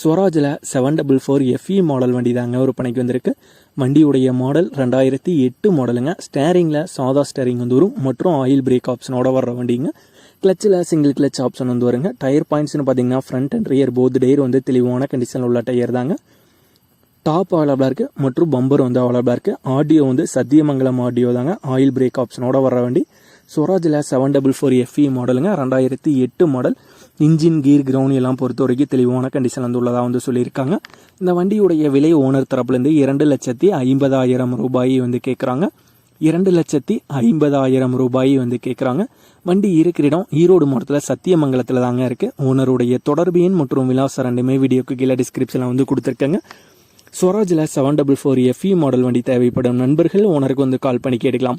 ஸ்வராஜில் seven double four FE model வண்டி தாங்க விற்பனைக்கு வந்திருக்கு. வண்டியுடைய மாடல் ரெண்டாயிரத்தி எட்டு மாடலுங்க ஸ்டேரிங்கில் சாதா ஸ்டேரிங் வந்து வரும். மற்றும் ஆயில் பிரேக் ஆப்ஷனோட வர்ற வண்டிங்க. கிளச்சில் சிங்கிள் கிளச் ஆப்ஷன் வந்து வருங்க. டயர் பாயிண்ட்ஸ்னு பார்த்தீங்கன்னா front and rear both tyre வந்து தெளிவான கண்டிஷனில் உள்ள டயர் தாங்க. டாப் அவைலபிளாக இருக்குது மற்றும் பம்பர் வந்து அவைலபிளாக இருக்குது ஆடியோ வந்து சத்தியமங்கலம் ஆடியோ தாங்க. ஆயில் பிரேக் ஆப்ஷனோட வர வண்டி. ஸ்வராஜில் செவன் டபுள் ஃபோர் எஃப்இ மாடலுங்க ரெண்டாயிரத்தி எட்டு மாடல் இன்ஜின் கீர் கிரவுண்ட் எல்லாம் பொறுத்த வரைக்கும் தெளிவான கண்டிஷன் வந்து உள்ளதாக வந்து சொல்லியிருக்காங்க. இந்த வண்டியுடைய விலை ஓனர் தரப்புலேருந்து இரண்டு லட்சத்தி ஐம்பதாயிரம் ரூபாய் வந்து கேட்குறாங்க இரண்டு லட்சத்தி ஐம்பதாயிரம் ரூபாய் வந்து கேட்குறாங்க வண்டி இருக்கிற இடம் ஈரோடு மாவட்டத்தில் சத்தியமங்கலத்தில் தாங்க இருக்குது ஓனருடைய தொடர்பு எண் மற்றும் விலாசம் ரெண்டுமே வீடியோக்கு கீழே டிஸ்கிரிப்ஷனில் வந்து கொடுத்துருக்கேங்க. ஸ்வராஜில் seven double four FE model வண்டி தேவைப்படும் நண்பர்கள் ஓனருக்கு வந்து கால் பண்ணி கேட்டுக்கலாம்.